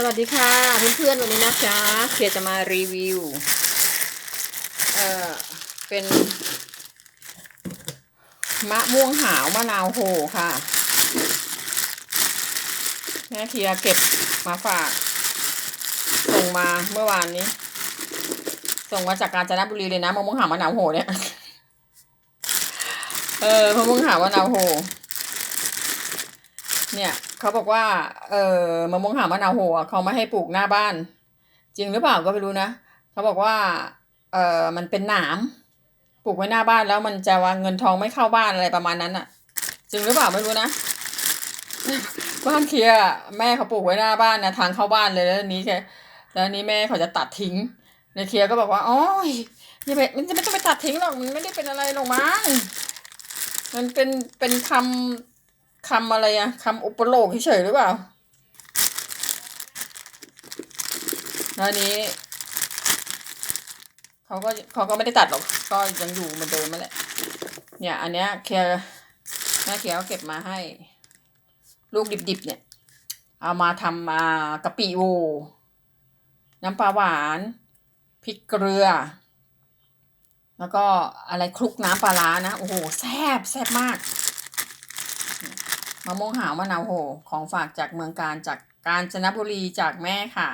สวัสดีค่ะเพื่อนๆวันนี้นะจ๊ะเพียจะมารีวิว เอ่อ เป็น มะม่วงหาวมะนาวโหค่ะแม่เทียเก็บมาฝาก ส่งมาเมื่อวานนี้ ส่งมาจากกาญจนบุรีเลยนะมะม่วงหาวมะนาวโหเนี่ย เออมะม่วงหาวมะนาวโห เนี่ยเขาบอกว่า เออมะม่วงหาวมะนาวโหอะเขาไม่ให้ปลูกหน้าบ้าน จริงหรือเปล่าก็ไม่รู้นะเขาบอกว่า เออมันเป็นหนามปลูกไว้หน้าบ้านแล้วมันจะว่าเงินทองไม่เข้าบ้านอะไรประมาณนั้นอะจริงหรือเปล่าไม่รู้นะบ้านเคลียะแม่เขาปลูกไว้หน้าบ้านนะทางเข้าบ้านเลยแล้วนี้แกแล้วนี้แม่เขาจะตัดทิ้งในเคลียก็บอกว่าอ๋อยอย่าไปมันจะไม่ต้องไปตัดทิ้งหรอกมันไม่ได้เป็นอะไรหรอกมั้งมันเป็นเป็นคำ คำอะไรอะคำอุปโลกเฉยหรือเปล่าแล้วอันนี้เขาก็เขาก็ไม่ได้ตัดหรอก ก็ยังอยู่เหมือนเดิมนั่นแหละ เนี่ย อันเนี้ยเคลียร์แม่เคลียร์เขาเก็บมาให้ ลูกดิบๆเนี่ย เอามาทำมากะปิโอน้ำปลาหวานพริกเกลือ แล้วก็อะไรคลุกน้ำปลาร้านะ โอ้โห แซ่บแซ่บมาก มะม่วงหาวมะนาวโห ของฝากจากเมืองการจากกาญจนบุรีจากแม่ค่ะ